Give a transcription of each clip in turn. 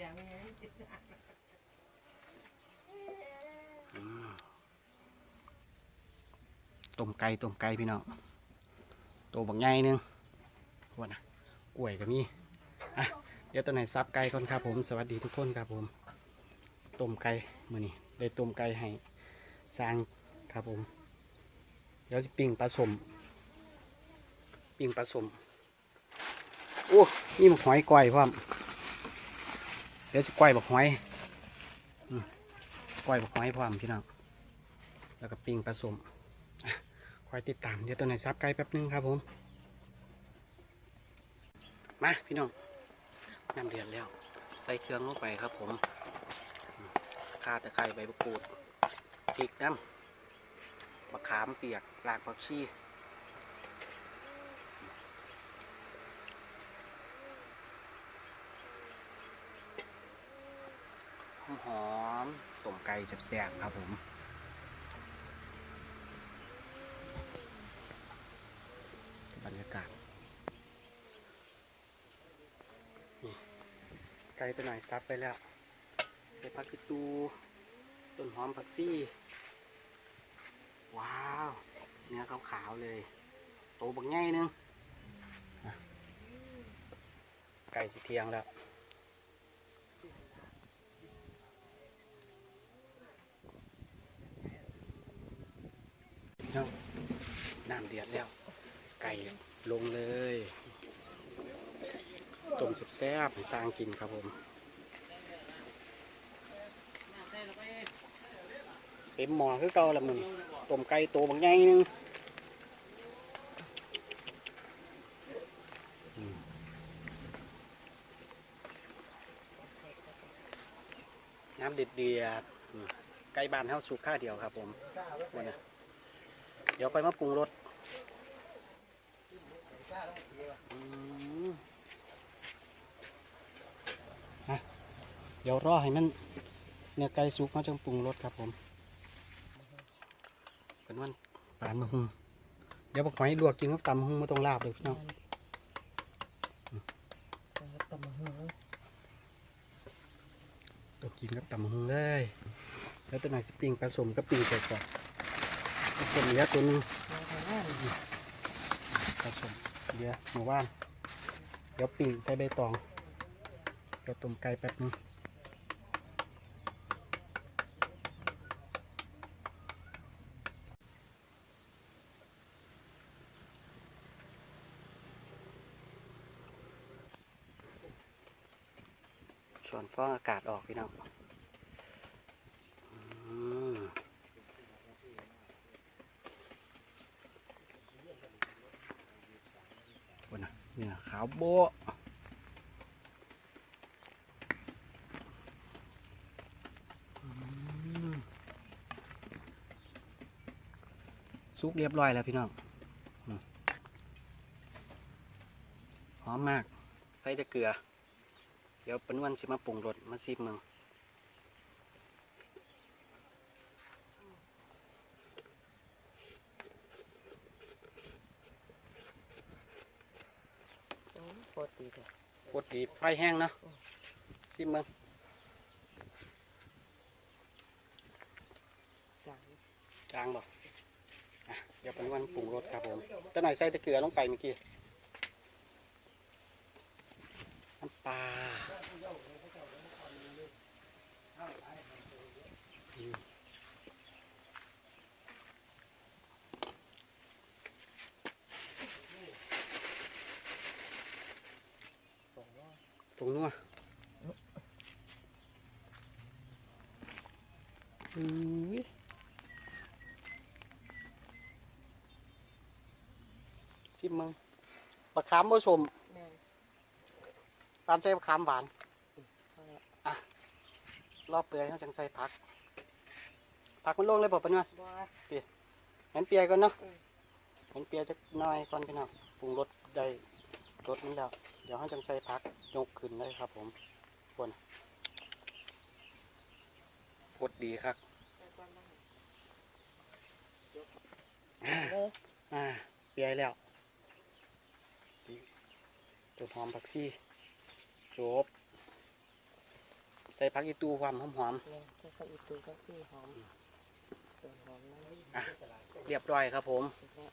เสียงไงต้มไก่ต้มไก่พี่น้องตัวบักใหญ่หนึงว่านะกล้วยก็มีอะเดี๋ยวตัวไหนซับไก่ก่อนครับผม สวัสดีทุกคนครับผมต้มไก่มื้อนี้ได้ต้มไก่ให้สร้างครับผมเดี๋ยวจะปิ้งปลาสมปิ้งปลาสมโอ้นี่มันหอยก้อยพร้อม เดี๋ยวจะก้อยบักหอยก้อยบักหอยพร้อมพี่น้อง แล้วก็ปิ้งปลาสมคอยติดตาม เดี๋ยวตัวไหนซับไกลแป๊บนึงครับผม มาพี่น้องน้ำเดือดแล้ว ใส่เครื่องลงไปครับผมข่าตะไคร้ใบมะกรูดพริกน้ำมะขามเปียกรากผักชีหอมๆต้มไก่แซ่บๆครับผมบรรยากาศนี่ไก่ตัวหน่อยซับไปแล้วใส่ผักกีตูต้นหอมผักซี่ ว้าว เนื้อขาวๆเลย โตบักง่ายนึงอะไก่สิเทียงแล้ว น้ำน้ำเดือดแล้ว ไก่ลงเลยต้มแซ่บๆให้สร้างกินครับผม เต็มหม้อคือเก่าละมึงต้มไก่โตบางใหญ่นึงน้ำเดือดเดือดๆไก่บ้านเฮาสุกข้าเดียวครับผมวันนี้ ดี๋ยวไปมาปรุงรสเดี๋ยวรอให้มันเนื้อไก่สุกเขาจึงปรุงรสครับผม เป็นวันปานมะฮุงเดี๋ยวบอกหอยลวกกินกับตำมะฮุงไม่ต้องลาบเลยพี่น้องตำหูลวกกินกับตำมะฮุงเลย แล้วตัวไหนสิปิงผสมกับปิงใส่ก่อน ผสมเหลือตัวนึงผสมเหลือหมู่บ้าน เดี๋ยวปิ้งใส่ใบตองเดี๋ยวต้มไก่แป๊บนึงส่วนฟองอากาศออกพี่น้องอืมวันนะเนี่ยขาว บสุกเรียบร้อยแล้วพี่น้องหอมมาก ใส่แต่เกลือ เดี๋ยวเป็นวันสิมาปรุงรสมาซิมมึง โอ้โค ตรดีเลยกดดีไฟแห้งเนาะซิมมึงจังจางบ่อะเดี๋ยวเป็นวันปรุงรสครับผมตะหน่อยใส่แตะเกลือลงไปเมื่อกี้น้ำปลาอืมผงนัวอุ้ย ชิมมึงปลาขามผสมแม่นปานใส่ปลาขามหวานเอาละรอบเปลือยเขาจังใส่ผัก ผักมันลงเลยบอกปะเนี่ยบ่เห็นเปียก่อนเนาะอืมเห็นเปียจะน้อยก่อนพี่น้องปรุงรสได้รสนี้แล้ว เดี๋ยวเขาจังใส่ผักยกขึ้นเลยครับ ผมคนกดดีครับไปก่อนบ้างอ่าเลยอ่าเปียแล้ว จุดหอมผักชีจบ ใส่ผักอีตูความหอมเนี่ยแค่ก็อีตูก็คือหอมต้นหอมนั่นๆอะเรียบร้อยครับผมสุดแล้ว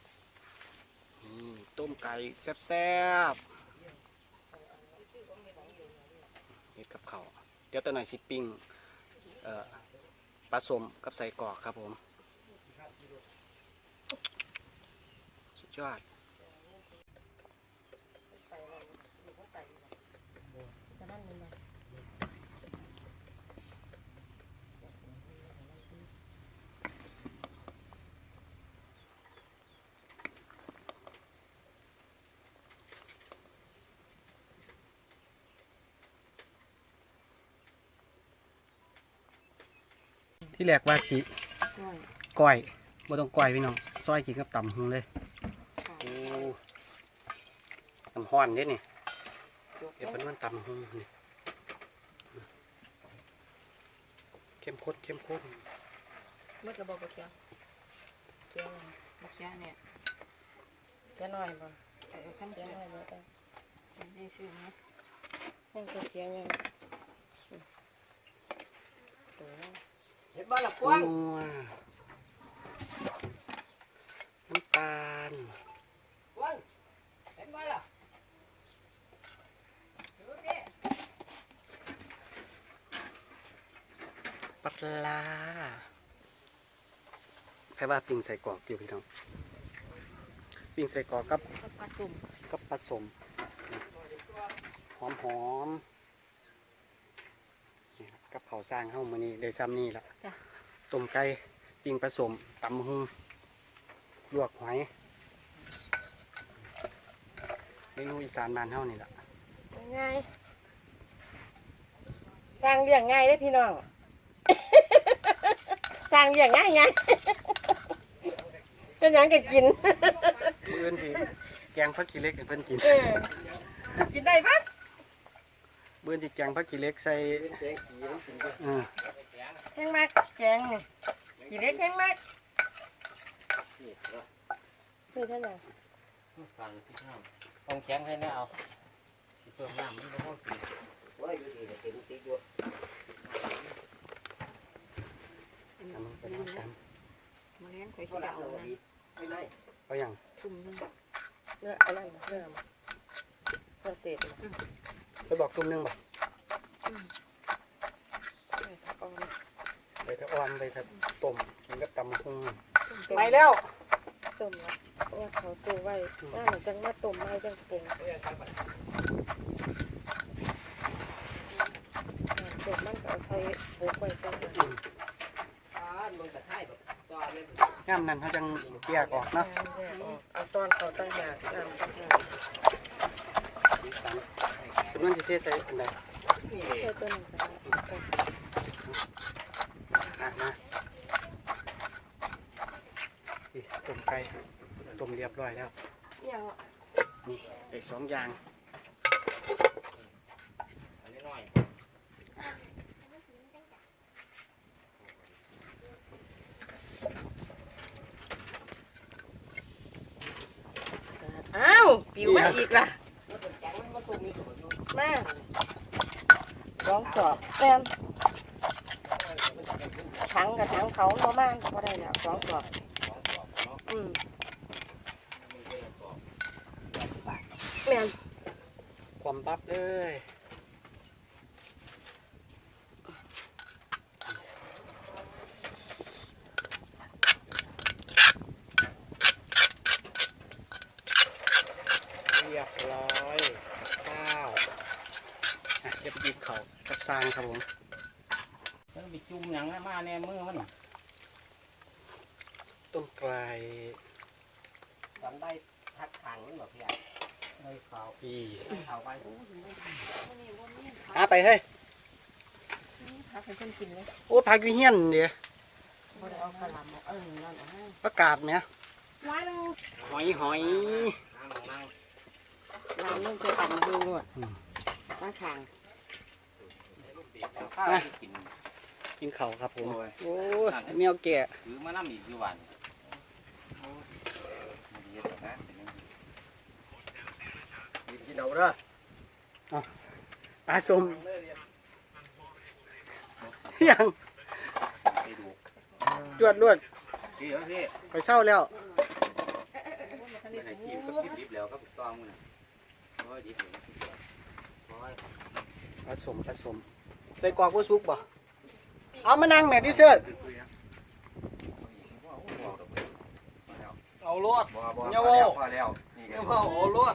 นี่ต้มไก่แซ่บๆเฮ็ดกับเขาวเดี๋ยวตัวหน่อยสิปิ้งเอ่อปลาสมกับใส่กรอกครับผม สุดยอด ไปแล้วอยู่ข้างใต้จะนั่นนี่นะที่แรกว่าสิก้อยบ่ต้องก้อยพี่น้องซอยกินกับต่ำหงเลย ค่ะ โอ้ น้ำห้อนเด้นี่ยกเดี๋ยวแล้เป็นวันตำหงนี่เข้มข้นเข้มข้นมืดระบบเคี้ยวเคี้ยวเลยบะเคี้ยวเนี่ยเคี้ยวหน่อยบ่เออขั้นเคี้ยวหน่อยบ่ได้ไม่ซื้อนะให้ก็เคี้ยวยังตัวนั้นเห็ดบ้าละกว้าง นัวน้ำตาล กว้างเห็ดบ้าละ ป ลาร้าใครว่าปิ้งใส่กรอกอยู่พี่น้อง ปิ้งใส่กรอกกับก็ปลาจุ่มกับผสมหอมหอมๆนี่ครับกับเขาวสร้างเข้ามานี่ได้ซ้ำนี่ละจ้ะต้มไก่ปิ้งผสมตำหุงลวกหอยเมนูอีสานบ้านเฮานี่ละง่ายสร้างเลี้ยงง่ายได้อพี่น้อง สร้างเลี้ยงง่ายไงจะยังก็กินมื้ออื่นสิแกงผักกีเล็กให้เพิ่นกินเออกินได้ปะมื้ออื่นสิแกงผักกีเล็กใส่เออแห้งมากแกงนี่กี่เล็กแห้งมากนี่เท่าไหร่ฟังที่ข้ามต้องแข็งให้แน่เอาสิเพิ่มน้ำมันก็พอกินโอ้ยอยู่ดีเดี๋ยวติดติดอยู่ ทำมันเป็นน้ำตมาเลี้ยงข่อยก็ที่ได้จะเอาเอานะดีไม่ได้ำเอาอย่างซุ่มนึงเนื้ออะไรนะเนื้อเนื้อเศษนะไปบอกตุ้มหนึงบ่เนื้อตะกอนไปถ้าอ่อนไปถ้าต้มกินกับตำหุงต้มไปแล้วต้มแล้วเนี่ยเขาตัวไว้หน้าหนูจังมาต้มไว้จังปรุงต้มมันก็เอาใส่โบกไว้จังอืม อ่ามันกระท่ายแบบจอเล ยย่ามนั้นเขาจังแยกออกเนาะเอาตอนเขาตั้งหากตั้งตั้งหากจำนวนที่เทใส่อันใดนี่ใส่ตัวหนึงก็ได้อะมานี่ต้มไก่ต้มเรียบร้อยแล้วนี่ได้สองอย่างอันนี้หน่อย ปิวมาอีกล่ะแม่ร้อยู่มาสองสอบแม่นถังกับถังเขาโนมานก็ได้แล้วสองสอบอืมแม่นความปั๊บเลยเรียบร้อยข้าวอะเดี๋ยวไปหยิบเขา วกับซางครับผมมันไปจุ่มหยังให้มาแน่มือมันต้มไก่จำได้ทักทางมันแบบพี่ใหญ่ให้เขาอีให้เขาไปหาไปเฮ้ยพักให้เพิ่นกินเลยโอ้พักอยู่เฮียนเดี๋ยวบ่ได้เอากระหลำเอาเออนั่นเอาให้ประกาศไหมว้ายนึงหอยหอยนั่งนั่งลำนึงจะทำดูนวดอืมตั้งขาง ข้าวกิน กินเขาวครับผม โอ้ย โอ้ยแมวแก่ถือมาน้ำอีกอยู่วันดีแต่นะกินเอาเด้อปลาสมยังไปดูจวดลวดพี่เอาพี่ไปเศร้าแล้วเป็นไอ้ทีมก็คิดดิบแล้วก็ถูกต้องมันน่ะโอ้ยดิบเลยโอ้ยผสมผสม ใส่กรอกว่าซุกบ่เอามานั่งแม่ที่เสื้อเอารวดเยาว์พอแล้วนี่เอาเอารวด